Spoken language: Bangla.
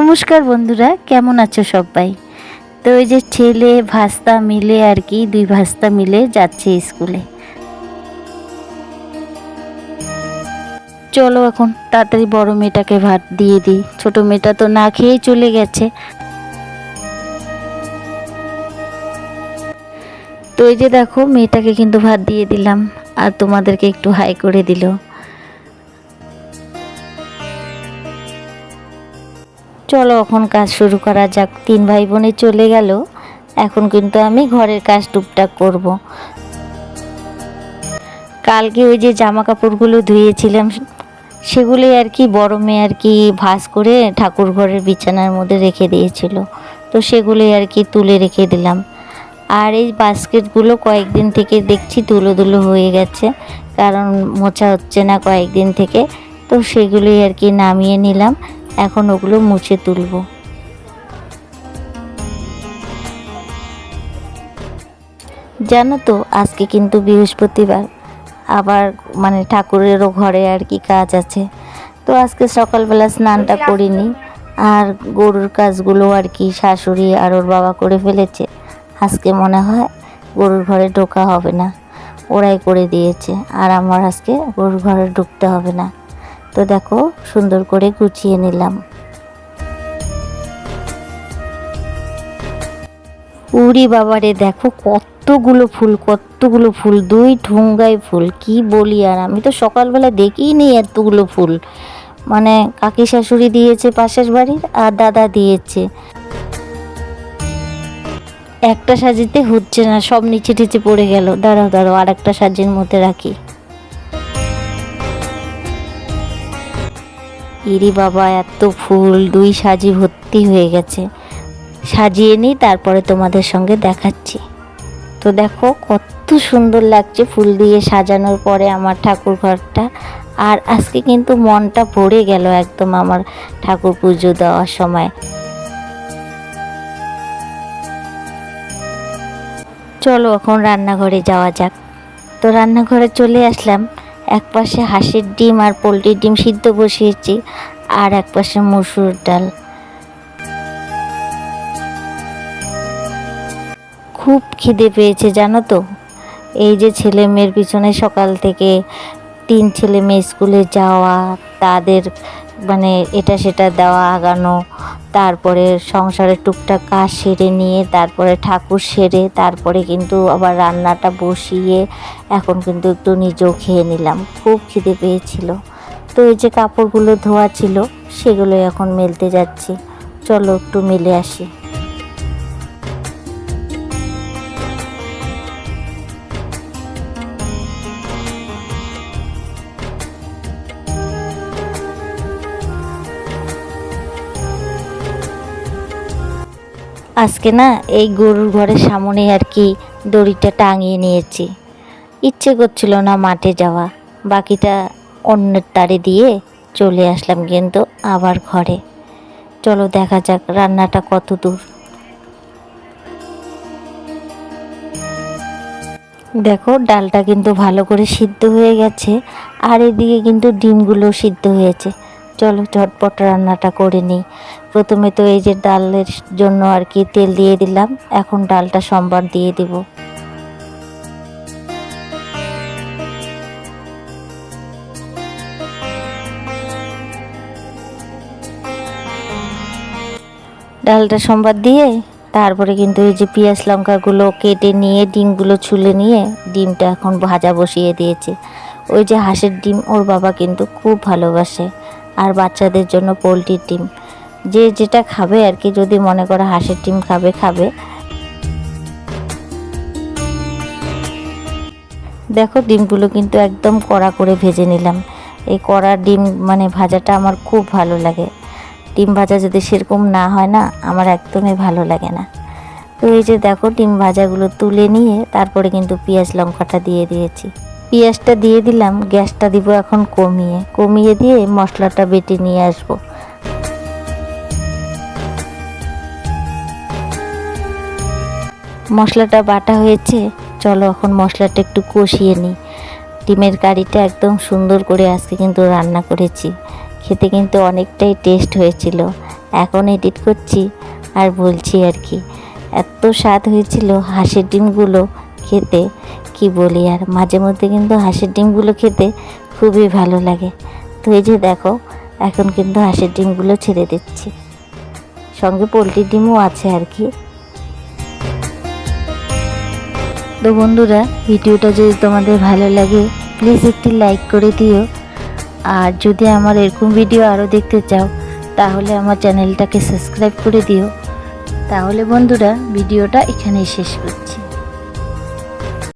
নমস্কার বন্ধুরা, কেমন আছো সবাই? তো ওই যে ছেলে, ভাস্তা মিলে আর কি, দুই ভাস্তা মিলে যাচ্ছে স্কুলে। চলো এখন তাড়াতাড়ি বড় মেয়েটাকে ভাত দিয়ে দিই। ছোট মেয়েটা তো না খেয়েই চলে গেছে। তো এই যে দেখো, মেয়েটাকে কিন্তু ভাত দিয়ে দিলাম, আর তোমাদেরকে একটু হাই করে দিল। চলো এখন কাজ শুরু করা যাক। তিন ভাই বোনে চলে গেল। এখন কিন্তু আমি ঘরের কাজ টুকটাক করব। কালকে ওই যে জামা কাপড়গুলো ধুয়েছিলাম সেগুলোই আর কি বড় মেয়ে আর কি ভাঁজ করে ঠাকুর ঘরের বিছানার মধ্যে রেখে দিয়েছিল। তো সেগুলোই আর কি তুলে রেখে দিলাম। আর এই বাস্কেটগুলো কয়েকদিন থেকে দেখছি ধুলো তুলো হয়ে গেছে, কারণ মোছা হচ্ছে না কয়েকদিন থেকে। তো সেগুলোই আর কি নামিয়ে নিলাম। এখন ওগুলো মুছে তুলব। জানো তো, আজকে কিন্তু বৃহস্পতিবার। আবার মানে ঠাকুরেরও ঘরে আর কি কাজ আছে। তো আজকে সকালবেলা স্নানটা করিনি, আর গরুর কাজগুলো আর কি শাশুড়ি আর ওর বাবা করে ফেলেছে। আজকে মনে হয় গরুর ঘরে ঢোকা হবে না। ওরাই করে দিয়েছে, আর আমার আজকে গরুর ঘরে ঢুকতে হবে না। তো দেখো, সুন্দর করে গুছিয়ে নিলাম। উড়ি বাবারে দেখো, কতগুলো ফুল কতগুলো ফুল, দুই ঠুঙ্গাই ফুল, কি বলি আর? আমি তো সকালবেলা দেখিই নেই এতগুলো ফুল। মানে কাকি শাশুড়ি দিয়েছে পাশের বাড়ির আর দাদা দিয়েছে। একটা সাজিতে হচ্ছে না, সব নিচে টিচে পড়ে গেল। দাঁড়াও দাঁড়াও আর একটা সাজির মধ্যে রাখি। ইরি বাবা, এত ফুল, দুই সাজি ভর্তি হয়ে গেছে। সাজিয়ে নিই, তারপরে তোমাদের সঙ্গে দেখাচ্ছি। তো দেখো, কত সুন্দর লাগছে ফুল দিয়ে সাজানোর পরে আমার ঠাকুর ঘরটা। আর আজকে কিন্তু মনটা ভরে গেল একদম আমার ঠাকুর পুজো দেওয়ার সময়। চলো, এখন রান্নাঘরে যাওয়া যাক। তো রান্নাঘরে চলে আসলাম। এক পাশে হাঁসের ডিম আর পোলট্রির ডিম সিদ্ধ বসিয়েছি, আর এক পাশে মসুর ডাল। খুব খিদে পেয়েছে, জানো তো? এই যে ছেলে মেয়ের পিছনে সকাল থেকে তিন ছেলে মেয়ে স্কুলে যাওয়া, তাদের মানে এটা সেটা দেওয়া আগানো, তারপরে সংসারের টুকটাক কাজ সেরে নিয়ে, তারপরে ঠাকুর সেরে, তারপরে কিন্তু আবার রান্নাটা বসিয়ে এখন কিন্তু একটু নিজেও খেয়ে নিলাম। খুব খিদে পেয়েছিল। তো এই যে কাপড়গুলো ধোয়া ছিল সেগুলো এখন মেলতে যাচ্ছি। চলো একটু মেলে আসি। আজকে না এই গরুর ঘরের সামনে আর কি দড়িটা টাঙিয়ে নিয়েছি। ইচ্ছে করছিল না মাঠে যাওয়া। বাকিটা অন্যের তারে দিয়ে চলে আসলাম কিন্তু আবার ঘরে। চলো দেখা যাক রান্নাটা কত দূর। দেখো, ডালটা কিন্তু ভালো করে সিদ্ধ হয়ে গেছে। আর এদিকে কিন্তু ডিমগুলো সিদ্ধ হয়েছে। চলো, ঝটপট রান্নাটা করে নিই। প্রথমে তো এই যে ডালের জন্য আর কি তেল দিয়ে দিলাম, এখন ডালটা সম্বার দিয়ে দিব। ডালটা সম্বাদ দিয়ে তারপরে কিন্তু এই যে পেঁয়াজ লঙ্কাগুলো কেটে নিয়ে, ডিমগুলো ছুলে নিয়ে ডিমটা এখন ভাজা বসিয়ে দিয়েছে। ওই যে হাঁসের ডিম, ওর বাবা কিন্তু খুব ভালোবাসে। আর বাচ্চাদের জন্য পোলট্রির ডিম। যে যেটা খাবে আর কি, যদি মনে করে হাঁসের ডিম খাবে খাবে। দেখো ডিমগুলো কিন্তু একদম কড়া করে ভেজে নিলাম। এই কড়া ডিম মানে ভাজাটা আমার খুব ভালো লাগে। ডিম ভাজা যদি সেরকম না হয় না, আমার একদমই ভালো লাগে না। তো এই যে দেখো ডিম ভাজাগুলো তুলে নিয়ে, তারপরে কিন্তু পেঁয়াজ, লঙ্কাটা দিয়ে দিয়েছি। পেঁয়াজটা দিয়ে দিলাম, গ্যাসটা দিব এখন কমিয়ে। কমিয়ে দিয়ে মশলাটা বেটে নিয়ে আসব। মশলাটা বাটা হয়েছে, চলো এখন মশলাটা একটু কষিয়ে নিই। ডিমের কারিটা একদম সুন্দর করে আজকে কিন্তু রান্না করেছি। খেতে কিন্তু অনেকটাই টেস্ট হয়েছিল। এখন এডিট করছি আর বলছি আর কি, এত স্বাদ হয়েছিল হাঁসের ডিমগুলো খেতে। কি বলি, আর মাঝে মধ্যে কিন্তু হাঁসের ডিমগুলো খেতে খুবই ভালো লাগে। তো এই যে দেখো, এখন কিন্তু হাঁসের ডিমগুলো ছেড়ে দিচ্ছি। সঙ্গে পোলট্রির ডিমও আছে আর কি। তো বন্ধুরা, ভিডিওটা যদি তোমাদের ভালো লাগে প্লিজ একটি লাইক করে দিও। আর যদি আমার এরকম ভিডিও আরও দেখতে চাও, তাহলে আমার চ্যানেলটাকে সাবস্ক্রাইব করে দিও। তাহলে বন্ধুরা, ভিডিওটা এখানেই শেষ করছি।